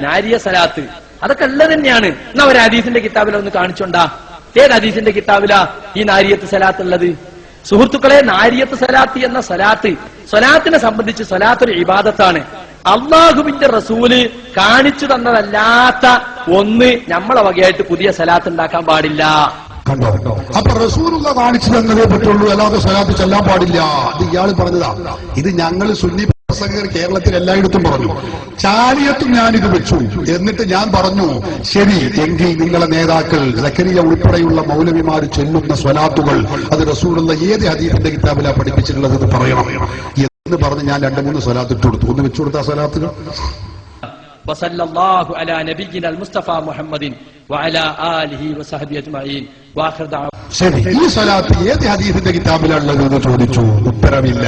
നാരിയ സലാത്ത്. അതൊക്കെ ഉള്ളത് തന്നെയാണ്. എന്നാ ഒരു ഹദീസിന്റെ കിതാബിൽ ഒന്ന് കാണിച്ചോണ്ടാ. ഏത് ഹദീസിന്റെ കിതാബിലാ ഈ നാരിയത്ത് സലാത്ത് ഉള്ളത്? സുഹൃത്തുക്കളെ നാരിയത്ത് സലാത്ത് എന്ന സലാത്ത് സ്വലാത്തിനെ സംബന്ധിച്ച് സലാത്ത് ഒരു ഇബാദത്താണ്. അള്ളാഹുവിന്റെ റസൂൽ കാണിച്ചു തന്നതല്ലാത്ത ഒന്ന് നമ്മളെ വകയായിട്ട് പുതിയ സലാത്ത് ഉണ്ടാക്കാൻ പാടില്ല. കണ്ടോ? അപ്പൊ റസൂലുള്ള കാണിച്ചു തന്നതേ പറ്റുള്ളൂ അല്ലാതെ സ്വലാത്ത് ചെല്ലാൻ പാടില്ല. അത് ഇയാൾ പറഞ്ഞതാ. ഇത് ഞങ്ങൾ സുന്നി പ്രസംഗകർ കേരളത്തിൽ എല്ലായിടത്തും പറഞ്ഞു ചാരിയത്തും ഞാനിത് വെച്ചു എന്നിട്ട് ഞാൻ പറഞ്ഞു ശരി എങ്കിൽ നിങ്ങളെ നേതാക്കൾ സക്കരിയ ഉൾപ്പെടെയുള്ള മൗലവിമാർ ചൊല്ലുന്ന സ്വലാത്തുകൾ അത് റസൂലുള്ള ഏത് ഹദീഫിന്റെ കിതാബിലാ പഠിപ്പിച്ചിട്ടുള്ളത് എന്ന് പറയണം എന്ന് പറഞ്ഞ് ഞാൻ രണ്ട് മൂന്ന് സ്വലാത്ത് ഇട്ട് കൊടുത്തു ഒന്ന് വെച്ചു കൊടുത്ത ആ സ്വലാത്തുകൾ وصلى الله على نبينا المصطفى محمد وعلى آله وصحبه أجمعين وآخر دعوانا ശരി ഈ സ്വലാത്ത് ഏത് ഹദീസിന്റെ കിതാബിലുള്ളത് എന്ന് ചോദിച്ചു ഉത്തരമില്ല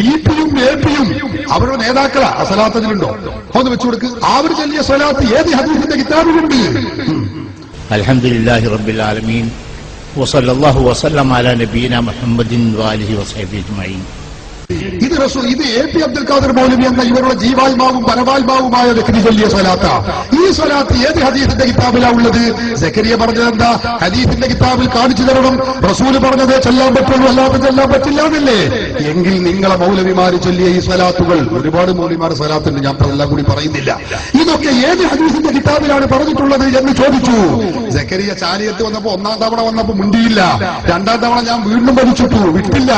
ടി പിയും എ പിയും അവരുടെ നേതാക്കളാ ആ സ്വലാത്ത് അതിലുണ്ടോ ഒന്ന് വെച്ചു കൊടുക്ക് അവർ ചൊല്ലിയ സ്വലാത്ത് ഏത് ഹദീസിന്റെ കിതാബിലുണ്ട് ഉം. الحمد لله رب العالمين وصلى الله وسلم على نبينا محمد وآله وصحبه أجمعين ഇത് റസൂൽ ഇത് എ പി അബ്ദുൽ ഖാദർ മൗലവി എന്ന ഇവരുടെ ജീവാത്മാവും പരമാത്മാവുമായ വ്യക്തി ചൊല്ലിയ സ്വലാത്ത. ഈ സ്വലാത്ത് ഏത് ഹദീസിന്റെ കിതാബിലാ ഉള്ളത്? സക്കരിയ പറഞ്ഞത് എന്താ? ഹദീസിന്റെ കിതാബിൽ കാണിച്ചു തരണം. റസൂൽ പറഞ്ഞത് ചെല്ലാൻ പറ്റുള്ളൂ അല്ലാതെ ചെല്ലാൻ പറ്റില്ല എന്നല്ലേ? എങ്കിൽ നിങ്ങളെ മൗലവിമാര് ചൊല്ലിയ ഈ സ്വലാത്തുകൾ ഒരുപാട് മൗലിമാർ സ്വലാത്തുണ്ട് ഞാൻ എല്ലാം കൂടി പറയുന്നില്ല. ഇതൊക്കെ ഏത് ഹദീസിന്റെ കിതാബിലാണ് പറഞ്ഞിട്ടുള്ളത് എന്ന് ചോദിച്ചു. സക്കരിയ ചാരിയത്ത് വന്നപ്പോ ഒന്നാം തവണ വന്നപ്പോ മുണ്ടിയില്ല. രണ്ടാം തവണ ഞാൻ വീണ്ടും പഠിച്ചിട്ടു വിട്ടില്ല.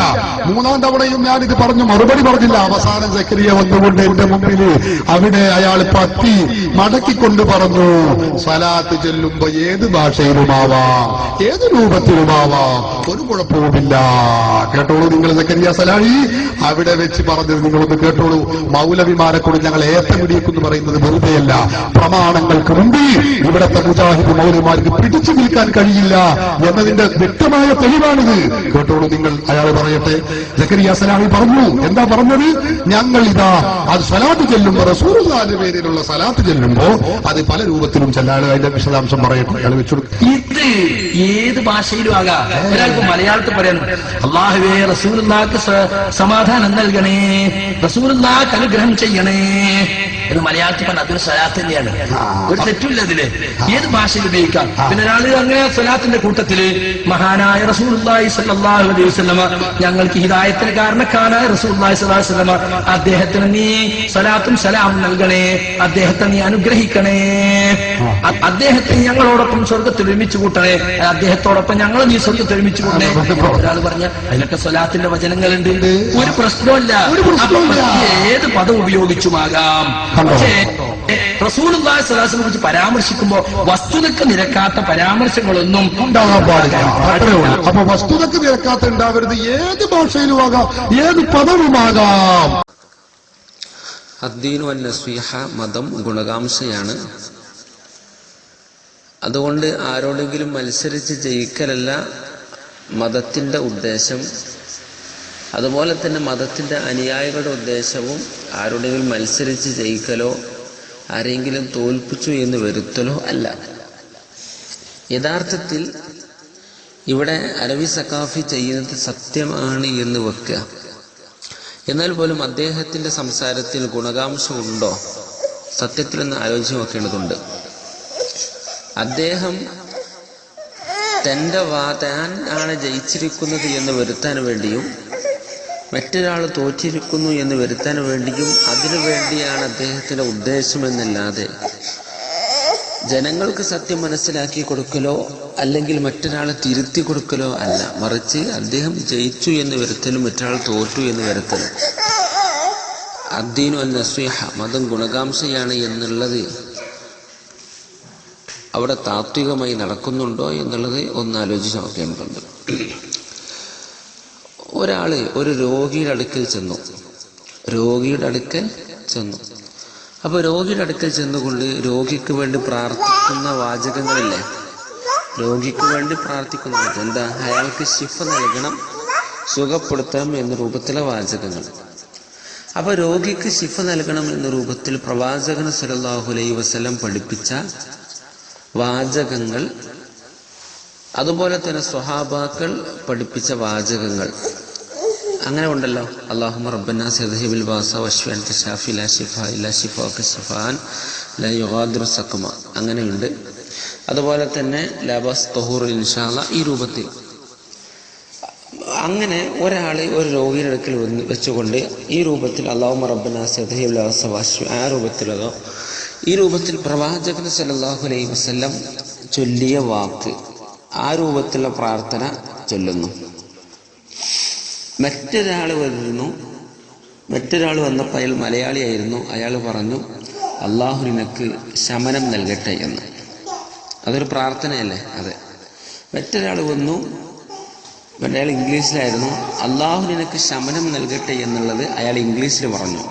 മൂന്നാം തവണയും ഞാൻ ഇത് പറഞ്ഞു മറുപടി പറഞ്ഞില്ല. അവസാനം സക്രിയ വന്നുകൊണ്ട് എന്റെ മുമ്പിൽ അവിടെ അയാൾ പത്തി മടക്കിക്കൊണ്ട് പറഞ്ഞു സലാത്ത് ചെല്ലുമ്പോ ഏത് ഭാഷയിലുമാവാം? ഏത് രൂപത്തിലുമാവാം? ഒരു കുഴപ്പവുമില്ല. കേട്ടോളൂ നിങ്ങൾ സക്കരിയ സലാഴി അവിടെ വെച്ച് പറഞ്ഞത് നിങ്ങളൊന്ന് കേട്ടോളൂ. മൗലവിമാരെ കൊണ്ട് ഞങ്ങൾ ഏത്തമിടിയെന്ന് പറയുന്നത് വെറുതെയല്ല. പ്രമാണങ്ങൾക്ക് മുമ്പിൽ ഇവിടത്തെ മുജാഹിദ് മൗലവിമാർക്ക് പിടിച്ചു നിൽക്കാൻ കഴിയില്ല എന്നതിന്റെ വ്യക്തമായ തെളിവാണിത്. കേട്ടോളൂ നിങ്ങൾ അയാൾ പറയട്ടെ. സക്കരിയ സലാഹി പറഞ്ഞു എന്താ പറഞ്ഞത്? ഞങ്ങൾ ഇതാ അത് സലാത്ത് ചെല്ലുമ്പോ റസൂറുല്ലാന്റെ പേരിലുള്ള സലാത്ത് ചെല്ലുമ്പോ അത് പല രൂപത്തിലും ചെല്ലാൻ അതിന്റെ വിശദാംശം പറയട്ടെ. അയാൾ വെച്ചുകൊടുക്കും ഇത് ഏത് ഭാഷയിലും ആകാം. ഒരാൾക്ക് മലയാളത്തിൽ പറയണം അള്ളാഹുവേ റസൂർ സമാധാനം നൽകണേ. റസൂർ അനുഗ്രഹം ചെയ്യണേ. എന്ന് മലയാളത്തിൽ പറഞ്ഞ അതൊരു സലാത്ത് തന്നെയാണ്. ഒരു തെറ്റില്ല അതിൽ ഏത് ഭാഷയിൽ ഉപയോഗിക്കാം? പിന്നെ ഒരാൾ അങ്ങനെ സലാത്തിന്റെ കൂട്ടത്തിൽ മഹാനായ റസൂലുള്ളാഹി സ്വല്ലല്ലാഹു അലൈഹി ഞങ്ങൾക്ക് ഹിതായത്തിന് കാരണക്കാരായ അലൈഹി വസല്ലമ അദ്ദേഹത്തിന് നീ സലാത്തും സലാം നൽകണേ. അദ്ദേഹത്തെ നീ അനുഗ്രഹിക്കണേ. അദ്ദേഹത്തിന് അദ്ദേഹത്തെ ഞങ്ങളോടൊപ്പം സ്വർഗത്തിൽ ഒരുമിച്ച് കൂട്ടണേ. അദ്ദേഹത്തോടൊപ്പം ഞങ്ങൾ നീ സ്വർഗത്തിൽ ഒരുമിച്ച് കൂട്ടണേ. ഒരാൾ പറഞ്ഞ അതിനൊക്കെ സ്വലാത്തിന്റെ വചനങ്ങളുണ്ട്. ഒരു പ്രശ്നമില്ല. ഏത് പദം ഉപയോഗിച്ചുമാകാം? കണ്ടോ? റസൂലുള്ളാഹി സ്വല്ലല്ലാഹു അലൈഹി വസല്ലമയെ കുറിച്ച് പരാമർശിക്കുമ്പോൾ വസ്തുതക്ക് നിരക്കാത്ത പരാമർശങ്ങളൊന്നും ഉണ്ടാകാൻ പാടില്ല. അത്രേ ഉള്ളൂ. അപ്പൊ വസ്തുതക്ക് നിരക്കാത്ത ഉണ്ടാവരുത്. ഏത് ഭാഷയിലുമാകാം ഏത് പദവുമാകാം അദ്ദീനു അൻ നസ്വീഹ മതം ഗുണകാംക്ഷയാണ്. അതുകൊണ്ട് ആരോടെങ്കിലും മത്സരിച്ച് ജയിക്കലല്ല മതത്തിന്റെ ഉദ്ദേശം. അതുപോലെ തന്നെ മതത്തിന്റെ അനുയായികളുടെ ഉദ്ദേശവും ആരുടെയും മത്സരിച്ച് ജയിക്കലോ ആരെങ്കിലും തോൽപ്പിച്ചു എന്ന് വരുത്തലോ അല്ല. യഥാർത്ഥത്തിൽ ഇവിടെ അലവി സക്കാഫി ചെയ്യുന്നത് സത്യമാണ് എന്ന് വെക്കുക. എന്നാൽ പോലും അദ്ദേഹത്തിന്റെ സംസാരത്തിൽ ഗുണകാംശം ഉണ്ടോ? സത്യത്തിലൊന്ന് ആലോചിച്ച് നോക്കേണ്ടതുണ്ട്. അദ്ദേഹം തന്റെ വാ താൻ ആണ് ജയിച്ചിരിക്കുന്നത് എന്ന് വരുത്താൻ വേണ്ടിയും മറ്റൊരാൾ തോറ്റിരിക്കുന്നു എന്ന് വരുത്താൻ വേണ്ടിയും അതിനു വേണ്ടിയാണ് അദ്ദേഹത്തിന്റെ ഉദ്ദേശമെന്നല്ലാതെ ജനങ്ങൾക്ക് സത്യം മനസ്സിലാക്കി കൊടുക്കലോ അല്ലെങ്കിൽ മറ്റൊരാളെ തിരുത്തി കൊടുക്കലോ അല്ല. മറിച്ച് അദ്ദേഹം ജയിച്ചു എന്ന് വരുത്തലും മറ്റൊരാൾ തോറ്റു എന്ന് വരുത്തലും. അദ്ദീനു അൽ നസ്വീഹ മതം ഗുണകാംക്ഷയാണ് എന്നുള്ളത് അവിടെ താത്വികമായി നടക്കുന്നുണ്ടോ എന്നുള്ളത് ഒന്ന് ആലോചിച്ച് നോക്കേണ്ടതുണ്ട്. ഒരാൾ ഒരു രോഗിയുടെ അടുക്കൽ ചെന്നു. രോഗിയുടെ അടുക്കൽ ചെന്നു. അപ്പോൾ രോഗിയുടെ അടുക്കൽ ചെന്നുകൊണ്ട് രോഗിക്ക് വേണ്ടി പ്രാർത്ഥിക്കുന്ന വാചകങ്ങളില്ലേ? രോഗിക്ക് വേണ്ടി പ്രാർത്ഥിക്കുന്ന എന്താ? അയാൾക്ക് ശിഫ നൽകണം സുഖപ്പെടുത്തണം എന്ന രൂപത്തിലെ വാചകങ്ങൾ. അപ്പൊ രോഗിക്ക് ശിഫ നൽകണം എന്ന രൂപത്തിൽ പ്രവാചകൻ സല്ലല്ലാഹു അലൈഹി വസല്ലം പഠിപ്പിച്ച വാചകങ്ങൾ അതുപോലെ തന്നെ സ്വഹാബാക്കൾ പഠിപ്പിച്ച വാചകങ്ങൾ. അങ്ങനെ ഉണ്ടല്ലോ. അള്ളാഹുമ ലാ അങ്ങനെയുണ്ട്. അതുപോലെ തന്നെ ലബസ് തൊഹൂർ ഈ രൂപത്തിൽ. അങ്ങനെ ഒരാൾ ഒരു രോഗിയുടെ അടുക്കൽ വെച്ചുകൊണ്ട് ഈ രൂപത്തിൽ അള്ളാഹു റബ്ബന ആ രൂപത്തിലതോ ഈ രൂപത്തിൽ പ്രവാചകൻ സല്ലല്ലാഹു അലൈഹി വസല്ലം ചൊല്ലിയ വാക്ക് ആ രൂപത്തിലുള്ള പ്രാർത്ഥന ചൊല്ലുന്നു. മറ്റൊരാൾ വരുന്നു. മറ്റൊരാൾ വന്നപ്പോൾ അയാൾ മലയാളിയായിരുന്നു. അയാൾ പറഞ്ഞു അള്ളാഹു നിനക്ക് ശമനം നൽകട്ടെ എന്ന്. അതൊരു പ്രാർത്ഥനയല്ലേ? അതെ. മറ്റൊരാൾ വന്നു. അയാൾ ഇംഗ്ലീഷിലായിരുന്നു. അള്ളാഹു നിനക്ക് ശമനം നൽകട്ടെ എന്നുള്ളത് അയാൾ ഇംഗ്ലീഷിൽ പറഞ്ഞു.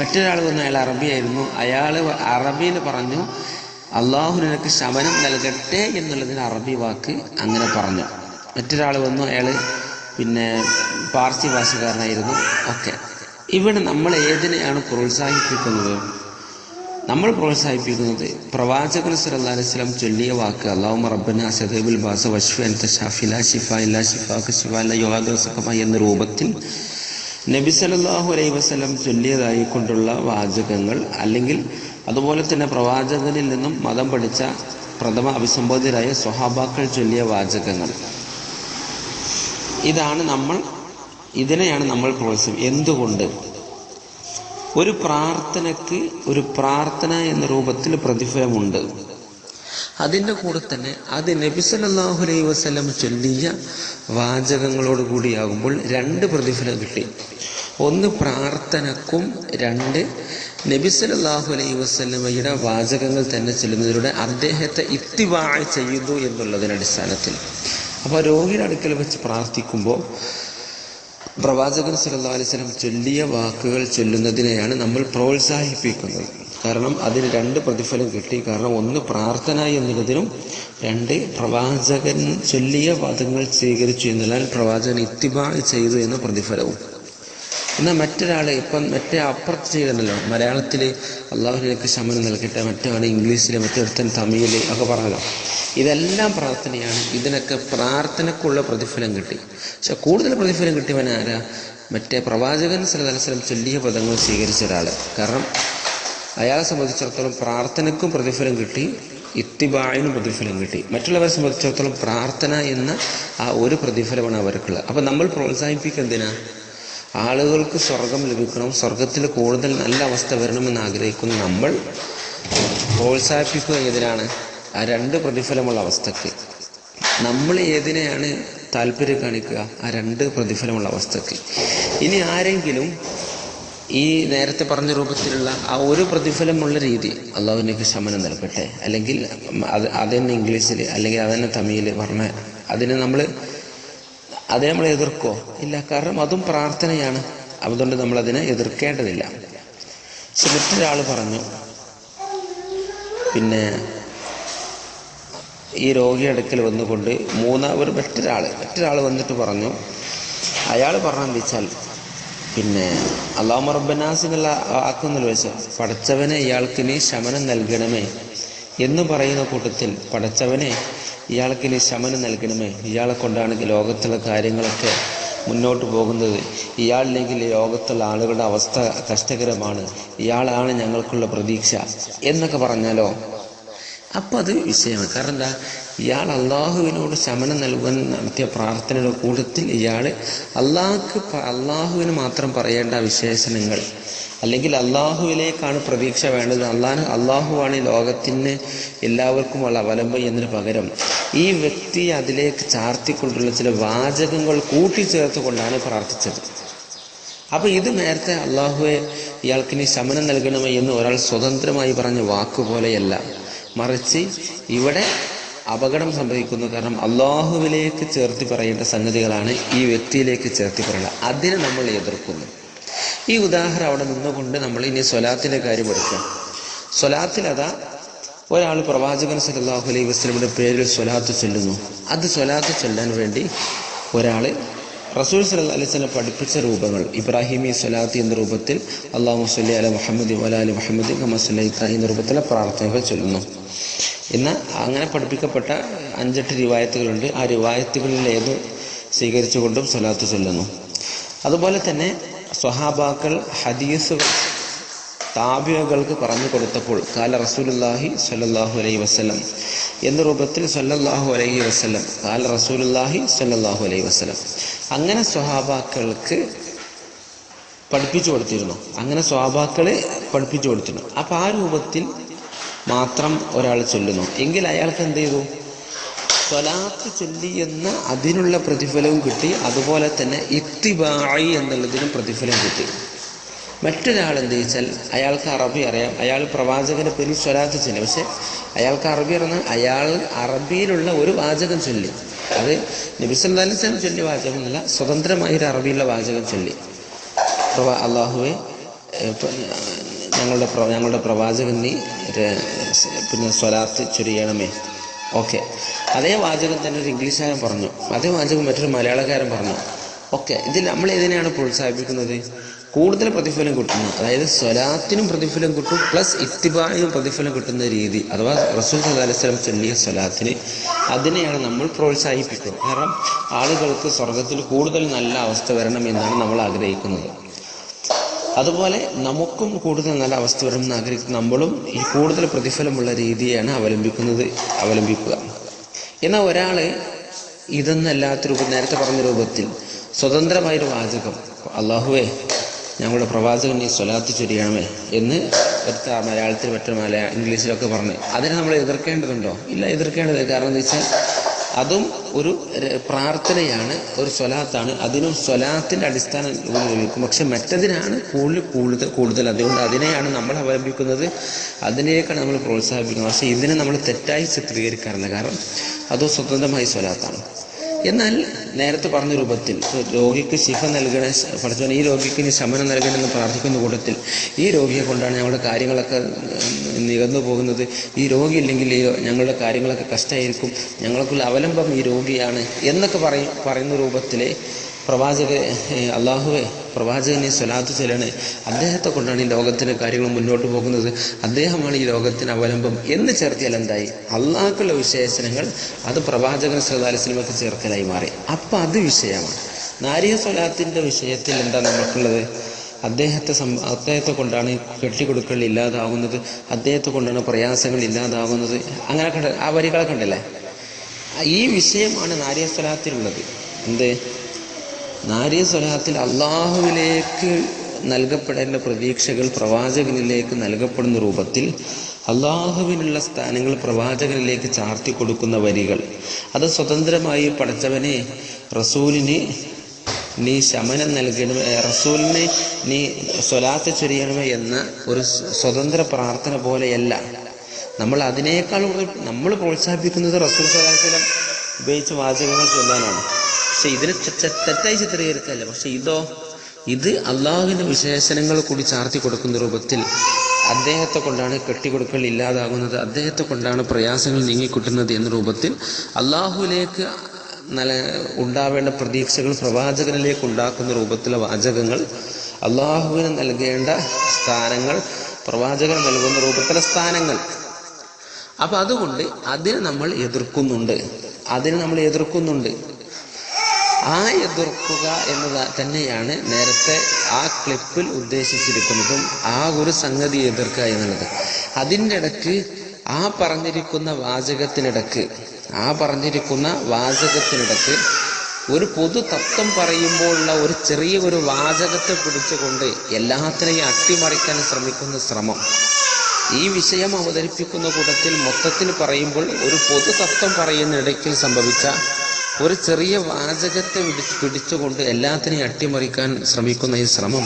മറ്റൊരാൾ വന്നു അയാൾ അറബിയായിരുന്നു. അയാൾ അറബിയിൽ പറഞ്ഞു അള്ളാഹു നിനക്ക് ശമനം നൽകട്ടെ എന്നുള്ളതിന് അറബി വാക്ക് അങ്ങനെ പറഞ്ഞു. മറ്റൊരാൾ വന്നു അയാൾ പിന്നെ പാർസി ഭാഷക്കാരനായിരുന്നു ഒക്കെ ഇവിടെ നമ്മൾ ഏതിനെയാണ് പ്രോത്സാഹിപ്പിക്കുന്നത്? നമ്മൾ പ്രോത്സാഹിപ്പിക്കുന്നത് പ്രവാചകൻ സല്ലല്ലാഹു അലൈഹി വസല്ലം ചൊല്ലിയ വാക്ക് അള്ളാഹു റബ്ബന സദബുൽ ബാസ വഷ്ഫ അൻത ഷാഫി ലാ ഷിഫ ഇല്ലാ ഷിഫാക ഷിഫ ലാ യുഗാദിറു സഖമ എന്ന രൂപത്തിൽ നബി സല്ലല്ലാഹു അലൈഹി വസല്ലം ചൊല്ലിയതായി കൊണ്ടുള്ള വാചകങ്ങൾ അല്ലെങ്കിൽ അതുപോലെ തന്നെ പ്രവാചകനിൽ നിന്നും മതം പഠിച്ച പ്രഥമ അഭിസംബോധിതരായ സ്വഹാബാക്കൾ ചൊല്ലിയ വാചകങ്ങൾ. ഇതാണ് നമ്മൾ ഇതിനെയാണ് നമ്മൾ പ്രോത്സാഹം എന്തുകൊണ്ട്? ഒരു പ്രാർത്ഥനയ്ക്ക് ഒരു പ്രാർത്ഥന എന്ന രൂപത്തിൽ പ്രതിഫലമുണ്ട്. അതിന്റെ കൂടെ തന്നെ അത് നബി സല്ലല്ലാഹു അലൈഹി വസല്ലം ചൊല്ലിയ വാചകങ്ങളോട് കൂടിയാകുമ്പോൾ രണ്ട് പ്രതിഫലം കിട്ടി. ഒന്ന് പ്രാർത്ഥനക്കും രണ്ട് നബി സല്ലല്ലാഹു അലൈഹി വസല്ലമയുടെ വാചകങ്ങൾ തന്നെ ചെല്ലുന്നതിലൂടെ അദ്ദേഹത്തെ ഇത്തിവാഴ ചെയ്യുന്നു എന്നുള്ളതിന്റെ അടിസ്ഥാനത്തിൽ. അപ്പോൾ രോഗിയുടെ അടുക്കൽ വെച്ച് പ്രാർത്ഥിക്കുമ്പോൾ പ്രവാചകൻ വസല്ലം ചൊല്ലിയ വാക്കുകൾ ചൊല്ലുന്നതിനെയാണ് നമ്മൾ പ്രോത്സാഹിപ്പിക്കുന്നത്. കാരണം അതിന് രണ്ട് പ്രതിഫലം കിട്ടി. കാരണം ഒന്ന് പ്രാർത്ഥന എന്നുള്ളതിനും രണ്ട് പ്രവാചകൻ ചൊല്ലിയ പദങ്ങൾ സ്വീകരിച്ചു എന്നാൽ പ്രവാചകൻ ഇത്തിബാ ചെയ്തു എന്ന പ്രതിഫലവും. എന്നാൽ മറ്റൊരാൾ ഇപ്പം മറ്റേ അപ്പുറത്ത് ചെയ്തല്ലോ മലയാളത്തിൽ അള്ളാഹുലേക്ക് ശമനം നൽകട്ടെ മറ്റൊരാൾ ഇംഗ്ലീഷിൽ മറ്റൊരുത്തൻ തമിഴിൽ ഒക്കെ പറഞ്ഞല്ലോ. ഇതെല്ലാം പ്രാർത്ഥനയാണ്. ഇതിനൊക്കെ പ്രാർത്ഥനക്കുള്ള പ്രതിഫലം കിട്ടി. പക്ഷെ കൂടുതൽ പ്രതിഫലം കിട്ടിയവൻ ആരാ? മറ്റേ പ്രവാചകൻ സലഹുലം ചൊല്ലിയ പദങ്ങൾ സ്വീകരിച്ച ഒരാൾ കാരണം അയാളെ സംബന്ധിച്ചിടത്തോളം പ്രാർത്ഥനയ്ക്കും പ്രതിഫലം കിട്ടി ഇത്തിബായിനും പ്രതിഫലം കിട്ടി. മറ്റുള്ളവരെ സംബന്ധിച്ചിടത്തോളം പ്രാർത്ഥന എന്ന ആ ഒരു പ്രതിഫലമാണ് അവർക്കുള്ളത്. അപ്പം നമ്മൾ പ്രോത്സാഹിപ്പിക്കുന്നതിനാ ആളുകൾക്ക് സ്വർഗം ലഭിക്കണം സ്വർഗത്തിൽ കൂടുതൽ നല്ല അവസ്ഥ വരണമെന്ന് ആഗ്രഹിക്കുന്ന നമ്മൾ പ്രോത്സാഹിപ്പിക്കുക ഏതിനാണ്? ആ രണ്ട് പ്രതിഫലമുള്ള അവസ്ഥയ്ക്ക് നമ്മൾ ഏതിനെയാണ് താല്പര്യം കാണിക്കുക? ആ രണ്ട് പ്രതിഫലമുള്ള അവസ്ഥയ്ക്ക് ഇനി ആരെങ്കിലും ഈ നേരത്തെ പറഞ്ഞ രൂപത്തിലുള്ള ആ ഒരു പ്രതിഫലമുള്ള രീതി അള്ളാഹുവിനേക്ക് ശമനം നൽകട്ടെ. അല്ലെങ്കിൽ അത് അതന്നെ ഇംഗ്ലീഷിൽ അല്ലെങ്കിൽ അതന്നെ തമിഴിൽ പറഞ്ഞ അതിനെ നമ്മൾ അതിനെ നമ്മൾ എതിർക്കോ? ഇല്ല കാരണം അതും പ്രാർത്ഥനയാണ്. അതുകൊണ്ട് നമ്മൾ അതിനെ എതിർക്കേണ്ടതില്ല മറ്റൊരാൾ പറഞ്ഞു പിന്നെ ഈ രോഗി അടുക്കൽ വന്നുകൊണ്ട് മൂന്നാ ഒരു മറ്റൊരാൾ മറ്റൊരാൾ വന്നിട്ട് പറഞ്ഞു അയാൾ പറഞ്ഞെന്ന് വെച്ചാൽ പിന്നെ അള്ളാഹു റബ്ബനാസിനുള്ള ആക്കുന്നില്ല വെച്ചാൽ പടച്ചവനെ ഇയാൾക്ക് നീ ശമനം നൽകണമേ എന്ന് പറയുന്ന കൂട്ടത്തിൽ പടച്ചവനെ ഇയാൾക്ക് ഇനി ശമനം നൽകണമേ. ഇയാളെ കൊണ്ടാണെങ്കിൽ ലോകത്തുള്ള കാര്യങ്ങളൊക്കെ മുന്നോട്ട് പോകുന്നത്. ഇയാളില്ലെങ്കിൽ ലോകത്തുള്ള ആളുകളുടെ അവസ്ഥ കഷ്ടകരമാണ്. ഇയാളാണ് ഞങ്ങൾക്കുള്ള പ്രതീക്ഷ എന്നൊക്കെ പറഞ്ഞാലോ? അപ്പം അത് വിഷയമാണ്. കാരണം എന്താ? ഇയാൾ അള്ളാഹുവിനോട് ശമനം നൽകുവാൻ നടത്തിയ പ്രാർത്ഥനയുടെ കൂട്ടത്തിൽ ഇയാൾ അള്ളാഹ്ക്ക് അള്ളാഹുവിന് മാത്രം പറയേണ്ട വിശേഷണങ്ങൾ അല്ലെങ്കിൽ അള്ളാഹുവിലേക്കാണ് പ്രതീക്ഷ വേണ്ടത്. അള്ളാഹ് അള്ളാഹുവാണ് ഈ ലോകത്തിന് എല്ലാവർക്കുമുള്ള അവലംബം എന്നതിന് പകരം ഈ വ്യക്തി അതിലേക്ക് ചാർത്തിക്കൊണ്ടുള്ള ചില വാചകങ്ങൾ കൂട്ടിച്ചേർത്തുകൊണ്ടാണ് പ്രാർത്ഥിച്ചത്. അപ്പോൾ ഇത് നേരത്തെ അള്ളാഹുവെ ഇയാൾക്ക് ഇനി ശമനം നൽകണമേ എന്ന് ഒരാൾ സ്വതന്ത്രമായി പറഞ്ഞ വാക്കുപോലെയല്ല മറിച്ച് ഇവിടെ അപകടം സംഭവിക്കുന്നു. കാരണം അള്ളാഹുവിലേക്ക് ചേർത്തി പറയേണ്ട സംഗതികളാണ് ഈ വ്യക്തിയിലേക്ക് ചേർത്തി പറയുന്നത് അതിനെ നമ്മൾ എതിർക്കുന്നു. ഈ ഉദാഹരണം അവിടെ നിന്നുകൊണ്ട് നമ്മൾ ഇനി സ്വലാത്തിന്റെ കാര്യം എടുക്കാം. സ്വലാത്തിൽ അതാ ഒരാൾ പ്രവാചകൻ സല്ലല്ലാഹു അലൈഹി വസ്ലമിന്റെ പേരിൽ സ്വലാത്ത് ചൊല്ലുന്നു. അത് സ്വലാത്ത് ചൊല്ലാൻ വേണ്ടി ഒരാൾ റസൂൽ സല്ലാ അലൈഹി സ്വലം പഠിപ്പിച്ച രൂപങ്ങൾ ഇബ്രാഹിമി സ്വലാത്തി എന്ന രൂപത്തിൽ അള്ളാഹു സല്ലി അല മുഹമ്മദ് വലാലി മുഹമ്മദ് കമസല്ലൈത്ത എന്ന രൂപത്തിലെ പ്രാർത്ഥനകൾ ചൊല്ലുന്നു. ഇന്ന് അങ്ങനെ പഠിപ്പിക്കപ്പെട്ട അഞ്ചെട്ട് റിവായത്തുകളുണ്ട്. ആ റിവായത്തുകളിലേത് സ്വീകരിച്ചുകൊണ്ടും സ്വലാത്ത് ചൊല്ലുന്നു. അതുപോലെ തന്നെ സ്വഹാബാക്കൾ ഹദീസുകൾ താബികൾക്ക് പറഞ്ഞു കൊടുത്തപ്പോൾ കാല റസൂലുല്ലാഹി സല്ലാഹു അലൈഹി വസ്ലം എന്ന രൂപത്തിൽ സല്ലല്ലാഹു അലൈഹി വസ്ലം കാല റസൂലുല്ലാഹി സല്ലല്ലാഹു അലൈഹി വസ്ലം അങ്ങനെ സ്വഹാബാക്കൾക്ക് പഠിപ്പിച്ചു കൊടുത്തിരുന്നു. അങ്ങനെ സ്വഹാബാക്കളെ പഠിപ്പിച്ചു കൊടുത്തിരുന്നു. അപ്പോൾ ആ രൂപത്തിൽ മാത്രം ഒരാൾ ചൊല്ലുന്നു. എങ്കിൽ അയാൾക്ക് എന്ത് ചെയ്തു? സ്വലാത്ത് ചൊല്ലി എന്ന അതിനുള്ള പ്രതിഫലവും കിട്ടി. അതുപോലെ തന്നെ ഇത്തിബായി എന്നുള്ളതിനും പ്രതിഫലം കിട്ടി. മറ്റൊരാൾ എന്ത് ചോദിച്ചാൽ അയാൾക്ക് അറബി അറിയാം. അയാൾ പ്രവാചകന്റെ പേരിൽ സ്വലാത്ത് ചൊല്ലി. പക്ഷേ അയാൾക്ക് അറബി അറിഞ്ഞാൽ അയാൾ അറബിയിലുള്ള ഒരു വാചകം ചൊല്ലി. അത് നബിസല്ലാസ്ലം ചൊല്ലിയ വാചകമല്ല സ്വതന്ത്രമായി ഒരു അറബിയുള്ള വാചകം ചൊല്ലി. അള്ളാഹുവെ ഞങ്ങളുടെ ഞങ്ങളുടെ പ്രവാചകൻ നീ പിന്നെ സ്വലാത്ത് ചൊരിയണമേ. ഓക്കെ. അതേ വാചകം തന്നെ ഒരു ഇംഗ്ലീഷുകാരൻ പറഞ്ഞു. അതേ വാചകം മറ്റൊരു മലയാളക്കാരൻ പറഞ്ഞു. ഓക്കെ ഇതിൽ നമ്മൾ ഏതിനെയാണ് പ്രോത്സാഹിപ്പിക്കുന്നത്? കൂടുതൽ പ്രതിഫലം കിട്ടുന്നു. അതായത് സ്വലാത്തിനും പ്രതിഫലം കിട്ടും പ്ലസ് ഇത്തിബായും പ്രതിഫലം കിട്ടുന്ന രീതി. അഥവാ റസൂൽ സദാലിസ്ലം ചൊല്ലിയ സ്വലാത്തിന് അതിനെയാണ് നമ്മൾ പ്രോത്സാഹിപ്പിക്കുന്നത് കാരണം ആളുകൾക്ക് സ്വർഗത്തിൽ കൂടുതൽ നല്ല അവസ്ഥ വരണം എന്നാണ് നമ്മൾ ആഗ്രഹിക്കുന്നത്. അതുപോലെ നമുക്കും കൂടുതൽ നല്ല അവസ്ഥ വരണം എന്ന് ആഗ്രഹിക്കുന്ന നമ്മളും ഈ കൂടുതൽ പ്രതിഫലമുള്ള രീതിയാണ് അവലംബിക്കുന്നത് അവലംബിക്കുക. എന്നാൽ ഒരാൾ ഇതെന്നല്ലാത്ത രൂപം നേരത്തെ പറഞ്ഞ രൂപത്തിൽ സ്വതന്ത്രമായൊരു വാചകം. അള്ളാഹുവേ ഞങ്ങളുടെ പ്രവാചകൻ ഈ സ്വലാത്ത് ചൊരിയണമേ എന്ന് എടുത്ത മലയാളത്തിൽ മറ്റൊരു മലയാള ഇംഗ്ലീഷിലൊക്കെ പറഞ്ഞ്. അതിനെ നമ്മൾ എതിർക്കേണ്ടതുണ്ടോ? ഇല്ല എതിർക്കേണ്ടത് കാരണം എന്താ വെച്ചാൽ അതും ഒരു പ്രാർത്ഥനയാണ് ഒരു സ്വലാത്താണ്. അതിനും സ്വലാത്തിന്റെ അടിസ്ഥാനം ഉപയോഗിക്കും. പക്ഷെ മറ്റതിനാണ് കൂടുതൽ കൂടുതൽ കൂടുതൽ. അതുകൊണ്ട് അതിനെയാണ് നമ്മൾ അവലംബിക്കുന്നത്. അതിനെയൊക്കെയാണ് നമ്മൾ പ്രോത്സാഹിപ്പിക്കുന്നത് പക്ഷേ ഇതിനെ നമ്മൾ തെറ്റായി ചിത്രീകരിക്കാറില്ല. കാരണം അത് സ്വതന്ത്രമായി സ്വലാത്താണ്. എന്നാൽ നേരത്തെ പറഞ്ഞ രൂപത്തിൽ രോഗിക്ക് ശിഫ നൽകണ പഠിച്ചവൻ ഈ രോഗിക്ക് ഇനി ശമനം നൽകണമെന്ന് പ്രാർത്ഥിക്കുന്ന കൂട്ടത്തിൽ ഈ രോഗിയെ കൊണ്ടാണ് ഞങ്ങളുടെ കാര്യങ്ങളൊക്കെ നികന്നു പോകുന്നത്. ഈ രോഗി ഇല്ലെങ്കിൽ ഞങ്ങളുടെ കാര്യങ്ങളൊക്കെ കഷ്ടമായിരിക്കും ഞങ്ങൾക്കുള്ള അവലംബം ഈ രോഗിയാണ് എന്നൊക്കെ പറയും പറയുന്ന രൂപത്തിലെ പ്രവാചക അള്ളാഹുവെ പ്രവാചകനെ സ്വലാത്ത് ചെല്ലാണ്. അദ്ദേഹത്തെ കൊണ്ടാണ് ഈ ലോകത്തിന്റെ കാര്യങ്ങൾ മുന്നോട്ട് പോകുന്നത്. അദ്ദേഹമാണ് ഈ ലോകത്തിന് അവലംബം എന്ന് ചേർത്തിയാൽ എന്തായി? അള്ളാഹ്ക്കുള്ള വിശേഷണങ്ങൾ അത് പ്രവാചകൻ സദാലിസ്ലമൊക്കെ ചേർക്കലായി മാറി. അപ്പം അത് വിഷയമാണ്. നാരിയ സ്വലാത്തിന്റെ വിഷയത്തിൽ എന്താ നമുക്കുള്ളത് അദ്ദേഹത്തെ സം അദ്ദേഹത്തെ കൊണ്ടാണ് കെട്ടിക്കൊടുക്കൽ ഇല്ലാതാവുന്നത്. അദ്ദേഹത്തെ കൊണ്ടാണ് പ്രയാസങ്ങൾ ഇല്ലാതാവുന്നത്. അങ്ങനെ കണ്ട ആ വരികളൊക്കെ കണ്ടല്ലേ ഈ വിഷയമാണ് നാരിയ സ്വലാത്തിലുള്ളത്. എന്ത്? നാരിയ സ്വലാത്തിൽ അള്ളാഹുവിലേക്ക് നൽകപ്പെടേണ്ട പ്രതീക്ഷകൾ പ്രവാചകനിലേക്ക് നൽകപ്പെടുന്ന രൂപത്തിൽ അള്ളാഹുവിനുള്ള സ്ഥാനങ്ങൾ പ്രവാചകനിലേക്ക് ചാർത്തി കൊടുക്കുന്ന വരികൾ. അത് സ്വതന്ത്രമായി പഠിച്ചവനെ റസൂലിന് നീ ശമനം നൽകണമേ റസൂലിനെ നീ സ്വലാത്ത് ചൊരിയണമേ എന്ന ഒരു സ്വതന്ത്ര പ്രാർത്ഥന പോലെയല്ല. നമ്മൾ അതിനേക്കാൾ നമ്മൾ പ്രോത്സാഹിപ്പിക്കുന്നത് റസൂൽ സ്വലാത്തിലും ഉപയോഗിച്ച് വാചകങ്ങൾ ചൊല്ലാനാണ്. പക്ഷെ ഇതിന് തെറ്റായി ചിത്രീകരിക്കല്ല? പക്ഷെ ഇതോ ഇത് അള്ളാഹുവിന്റെ വിശേഷണങ്ങൾ കൂടി ചാർത്തി കൊടുക്കുന്ന രൂപത്തിൽ അദ്ദേഹത്തെ കൊണ്ടാണ് കെട്ടിക്കൊടുക്കൽ ഇല്ലാതാകുന്നത് അദ്ദേഹത്തെ കൊണ്ടാണ് പ്രയാസങ്ങൾ നീങ്ങിക്കിട്ടുന്നത് എന്ന രൂപത്തിൽ അള്ളാഹുവിലേക്ക് നല്ല ഉണ്ടാവേണ്ട പ്രതീക്ഷകൾ പ്രവാചകനിലേക്ക് ഉണ്ടാക്കുന്ന രൂപത്തിലെ വാചകങ്ങൾ അള്ളാഹുവിന് നൽകേണ്ട സ്ഥാനങ്ങൾ പ്രവാചകൻ നൽകുന്ന രൂപത്തിലെ സ്ഥാനങ്ങൾ. അപ്പൊ അതുകൊണ്ട് അതിനെ നമ്മൾ എതിർക്കുന്നുണ്ട്. അതിനെ നമ്മൾ എതിർക്കുന്നുണ്ട്. ആ എതിർക്കുക എന്ന് തന്നെയാണ് നേരത്തെ ആ ക്ലിപ്പിൽ ഉദ്ദേശിച്ചിരിക്കുന്നതും ആ ഒരു സംഗതി എതിർക്കുക എന്നുള്ളത്. അതിന്റെ ഇടയ്ക്ക് ആ പറഞ്ഞിരിക്കുന്ന വാചകത്തിനിടക്ക് ആ പറഞ്ഞിരിക്കുന്ന വാചകത്തിനിടക്ക് ഒരു പൊതു തത്വം പറയുമ്പോഴുള്ള ഒരു ചെറിയ ഒരു വാചകത്തെ പിടിച്ചുകൊണ്ട് എല്ലാത്തിനെയും അട്ടിമറിക്കാൻ ശ്രമിക്കുന്ന ശ്രമം. ഈ വിഷയം അവതരിപ്പിക്കുന്ന കൂട്ടത്തിൽ മൊത്തത്തിൽ പറയുമ്പോൾ ഒരു പൊതു തത്വം പറയുന്നിടയ്ക്കിൽ സംഭവിച്ച ഒരു ചെറിയ വാചകത്തെ പിടിച്ച് പിടിച്ചുകൊണ്ട് എല്ലാത്തിനെയും അട്ടിമറിക്കാൻ ശ്രമിക്കുന്ന ഈ ശ്രമം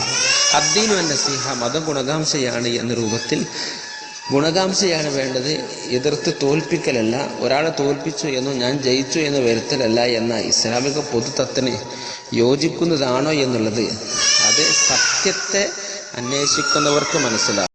അദ്ദീനു നസീഹ മതം ഗുണകാംക്ഷയാണ് എന്ന രൂപത്തിൽ ഗുണകാംക്ഷയാണ് വേണ്ടത് എതിർത്ത് തോൽപ്പിക്കലല്ല ഒരാളെ തോൽപ്പിച്ചു എന്നോ ഞാൻ ജയിച്ചു എന്ന് വരുത്തലല്ല എന്ന ഇസ്ലാമിക പൊതുതത്വത്തിന് യോജിക്കുന്നതാണോ എന്നുള്ളത് അത് സത്യത്തെ അന്വേഷിക്കുന്നവർക്ക് മനസ്സിലാകും